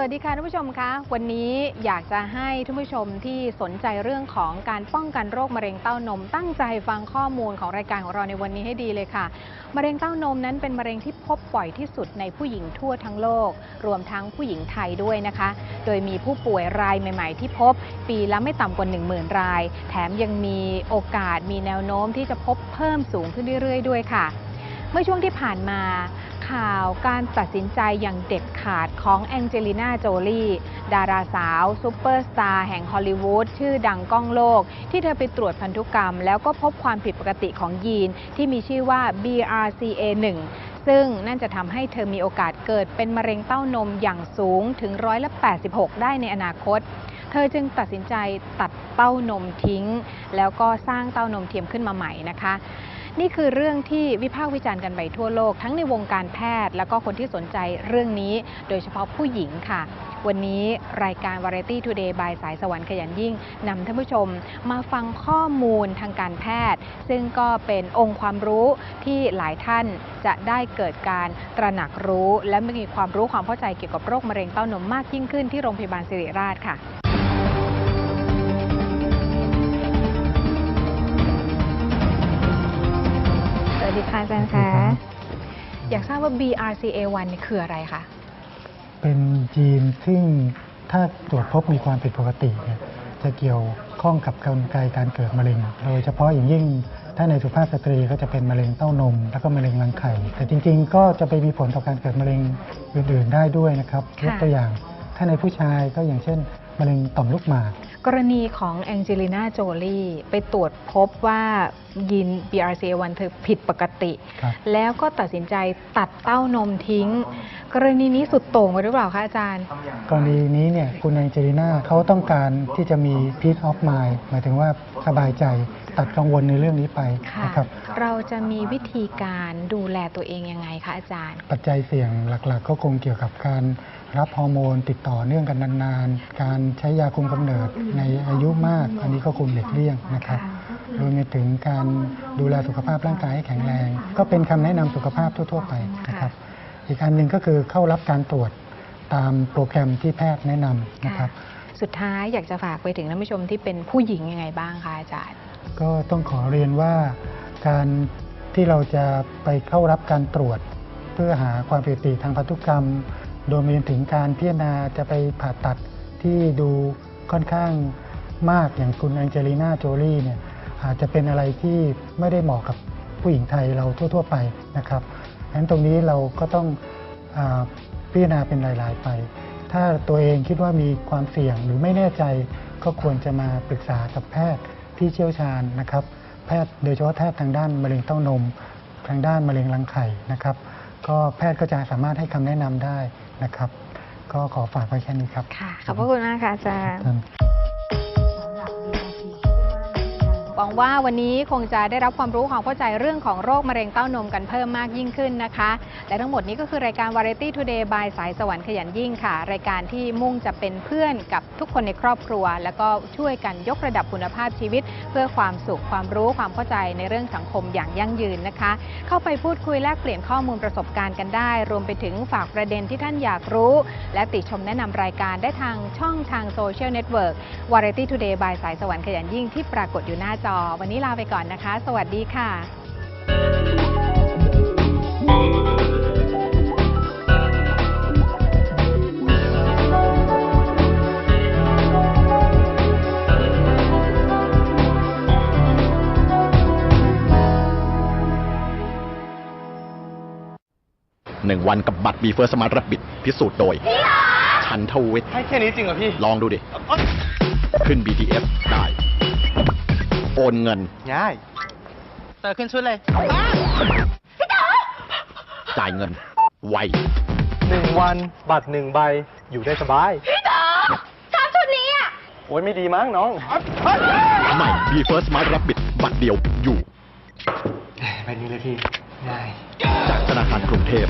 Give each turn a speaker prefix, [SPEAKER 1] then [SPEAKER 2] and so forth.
[SPEAKER 1] สวัสดีค่ะท่านผู้ชมคะวันนี้อยากจะให้ท่านผู้ชมที่สนใจเรื่องของการป้องกันโรคมะเร็งเต้านม ตั้งใจฟังข้อมูลของรายการของเราในวันนี้ให้ดีเลยค่ะ มะเร็งเต้านมนั้นเป็นมะเร็งที่พบบ่อยที่สุดในผู้หญิงทั่วทั้งโลก รวมทั้งผู้หญิงไทยด้วยนะคะ โดยมีผู้ป่วยรายใหม่ ๆ ที่พบ ปีละไม่ต่ำกว่า 10,000 ราย แถมยังมีโอกาสมีแนวโน้มที่จะพบเพิ่มสูงขึ้นเรื่อยๆ ด้วยค่ะ เมื่อช่วงที่ผ่านมา ข่าวการตัดสินใจอย่างเด็ดขาดของแองเจลิน่าโจลีดาราสาวซูเปอร์สตาร์แห่งฮอลลีวูดชื่อดังก้องโลก ที่เธอไปตรวจพันธุกรรม แล้วก็พบความผิดปกติของยีนที่มีชื่อว่า BRCA1 ซึ่งนั่นจะทำให้เธอมีโอกาสเกิดเป็นมะเร็งเต้านมอย่างสูงถึงร้อยละ86 ได้ในอนาคต เธอจึงตัดสินใจตัดเต้านมทิ้ง แล้วก็สร้างเต้านมเทียมขึ้นมาใหม่นะคะ นี่คือเรื่องที่วิพากษ์วิจารณ์กันไปทั่วโลก ทั้งในวงการแพทย์ แล้วก็คนที่สนใจเรื่องนี้ โดยเฉพาะผู้หญิงค่ะ วันนี้รายการ Variety Today บายสายสวรรค์ขยันยิ่งนำท่านผู้ชมมาฟังข้อมูลทางการแพทย์ ซึ่งก็เป็นองค์ความรู้ที่หลายท่านจะได้เกิดการตระหนักรู้ และมีความรู้ความเข้าใจเกี่ยวกับโรคมะเร็งเต้านมมากยิ่งขึ้นที่โรงพยาบาลสิริราชค่ะ ค่ะอาจารย์คะ อยากทราบว่า BRCA1 นี่คืออะไรคะ
[SPEAKER 2] เป็นจีนซึ่งถ้าตรวจพบมีความผิดปกติเนี่ยจะเกี่ยวข้องกับกลไกการเกิดมะเร็ง โดยเฉพาะอย่างยิ่งถ้าในสุภาพสตรีก็จะเป็นมะเร็งเต้านม แล้วก็มะเร็งรังไข่ แต่จริงๆ ก็จะไปมีผลต่อการเกิดมะเร็งอื่นๆได้ด้วยนะครับ
[SPEAKER 1] ค่ะ
[SPEAKER 2] ยกตัวอย่าง ถ้าในผู้ชายก็อย่างเช่น มะเร็งต่อมลูกหมาก
[SPEAKER 1] กรณีของแองเจลิน่าโจลีไปตรวจพบว่ายีน BRCA1 เธอผิดปกติ
[SPEAKER 2] ครับ
[SPEAKER 1] แล้วก็ตัดสินใจตัดเต้านมทิ้งกรณีนี้สุดโต่งไปหรือเปล่าคะอาจารย์
[SPEAKER 2] กรณีนี้เนี่ยคุณแองเจลิน่าเขาต้องการที่จะมี peace of mind หมายถึงว่าสบายใจตัดกังวลในเรื่องนี้ไป
[SPEAKER 1] ค่ะ
[SPEAKER 2] นะครับ
[SPEAKER 1] เราจะมีวิธีการดูแลตัวเองยังไงคะอาจารย์
[SPEAKER 2] ปัจจัยเสี่ยงหลักๆ ก็คงเกี่ยวกับการรับฮอร์โมนติดต่อเนื่องกันนานๆ การใช้ยาคุมกำเนิดในอายุมาก อันนี้ก็คงหลีกเลี่ยงนะครับรวมไปถึงการดูแลสุขภาพร่างกายให้แข็งแรง ก็เป็นคำแนะนำสุขภาพทั่ว ๆ ไปนะครับ อีกอันหนึ่งก็คือเข้ารับการตรวจตามโปรแกรมที่แพทย์แนะนำนะครับ
[SPEAKER 1] สุดท้ายอยากจะฝากไปถึงท่านผู้ชมที่เป็นผู้หญิงยังไงบ้างคะอาจารย์
[SPEAKER 2] ก็ต้องขอเรียนว่าการที่เราจะไปเข้ารับการตรวจ เพื่อหาความผิดปกติทางพันธุกรรมโดยมีถึงการพิจารณาจะไปผ่าตัดที่ดูค่อนข้างมากอย่างคุณแองเจลิน่าโจลีเนี่ยอาจจะเป็นอะไรที่ไม่ได้เหมาะกับผู้หญิงไทยเราทั่ว ๆ ไปนะครับ ฉะนั้นตรงนี้เราก็ต้องอาพิจารณาเป็นราย ๆ ไป ถ้าตัวเองคิดว่ามีความเสี่ยงหรือไม่แน่ใจก็ควรจะมาปรึกษากับแพทย์ที่เชี่ยวชาญนะครับ แพทย์โดยเฉพาะแพทย์ทางด้านมะเร็งเต้านม ทางด้านมะเร็งรังไข่นะครับ ก็แพทย์ก็จะสามารถให้คำแนะนำได้นะครับ ก็ขอฝากไว้แค่นี้ครับ
[SPEAKER 1] ค่ะ ขอบพระคุณมากค่ะอาจารย์ วังว่าวันนี้คงจะได้รับความรู้ความเข้าใจเรื่องของโรคมะเร็งเต้านมกันเพิ่มมากยิ่งขึ้นนะคะ และทั้งหมดนี้ก็คือรายการ Variety Today by สายสวรรค์ขยันยิ่งค่ะ รายการที่มุ่งจะเป็นเพื่อนกับทุกคนในครอบครัว แล้วก็ช่วยกันยกระดับคุณภาพชีวิต เพื่อความสุขความรู้ความเข้าใจในเรื่องสังคมอย่างยั่งยืนนะคะ เข้าไปพูดคุยแลกเปลี่ยนข้อมูลประสบการณ์กันได้ รวมไปถึงฝากประเด็นที่ท่านอยากรู้ และติชมแนะนำรายการได้ทางช่องทางโซเชียลเน็ตเวิร์ก Variety Today by สายสวรรค์ขยันยิ่งที่ปรากฏอยู่หน้าจอวันนี้ลาไปก่อนนะคะ สวัสดีค่ะ
[SPEAKER 3] หนึ่งวันกับบัตรบีเฟอร์สมาร์ทรับบิดพิสูจน์โดย ชันทวิทย์
[SPEAKER 4] ให้แค่นี้จริงเหรอพี่
[SPEAKER 3] ลองดูดิ ขึ้น BTS ได้ โอนเงิน
[SPEAKER 4] ง่ายเตอขึ้นชุดเลย
[SPEAKER 3] จ่ายเงิน ไว
[SPEAKER 4] หนึ่งวันบัตรหนึ่งใบอยู่ได้สบาย พี่ต๋อชอบชุดนี้อะ โอ้ยไม่ดีมั้งน้อง
[SPEAKER 3] ใหม่ b ีเฟอร์สมาร์ทรับบิดบัตรเดียวอยู่
[SPEAKER 4] แบบนี้เลยพี่ ง่าย
[SPEAKER 3] จากธนาคารกรุงเทพ